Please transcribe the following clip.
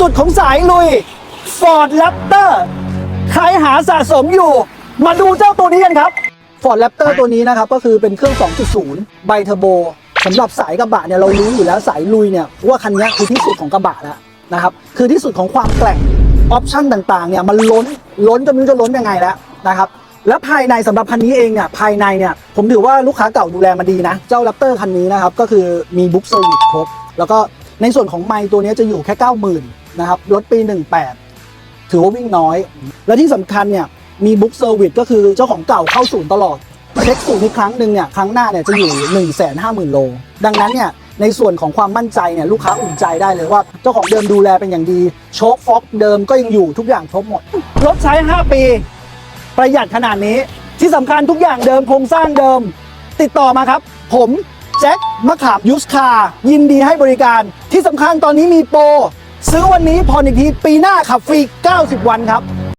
สุดของสายลุย Ford Raptor ใครหาสะสมอยู่ มาดูเจ้าตัวนี้กันครับ Ford Raptor ตัวนี้นะครับ ก็คือเป็นเครื่อง 2.0 ไบเทอร์โบสำหรับสายกระบะเนี่ยเรารู้อยู่แล้วสายลุยเนี่ยว่าคันนี้คือที่สุดของกระบะแล้วนะครับ คือที่สุดของความแกร่งออปชั่นต่างๆเนี่ยมันล้นล้นจนไม่รู้จะล้นยังไงแล้วนะครับแล้วภายในสำหรับคันนี้เองเนี่ยภายในเนี่ยผมถือว่าลูกค้าเก่าดูแลมาดีนะ เจ้า Raptor คันนี้นะครับ ก็คือมีบุ๊กเซอร์วิสครบ แล้วก็ ในส่วนของไมค์ตัวนี้จะอยู่แค่ 90,000นะครับรถปี 18 ถือว่าวิ่งน้อย และที่สำคัญเนี่ยมีบุ๊กเซอร์วิสก็คือเจ้าของเก่าเข้าศูนย์ตลอด เช็คศูนย์อีกครั้งหนึ่งเนี่ยครั้งหน้าเนี่ยจะอยู่ 1 5 0 0 0 0 โล ดังนั้นเนี่ยในส่วนของความมั่นใจเนี่ยลูกค้าอุ่นใจได้เลยว่า เจ้าของเดิมดูแลเป็นอย่างดีโชคฟอกเดิมก็ยังอยู่ทุกอย่างครบหมด รถใช้ 5 ปี ประหยัดขนาดนี้ ที่สำคัญทุกอย่างเดิมโครงสร้างเดิม ติดต่อมาครับ ผม แจ็คมะขามยูสคายินดีให้บริการที่สำคัญตอนนี้มีโปร ซื้อวันนี้ผ่อนอีกทีปีหน้าขับฟรี 90 วันครับ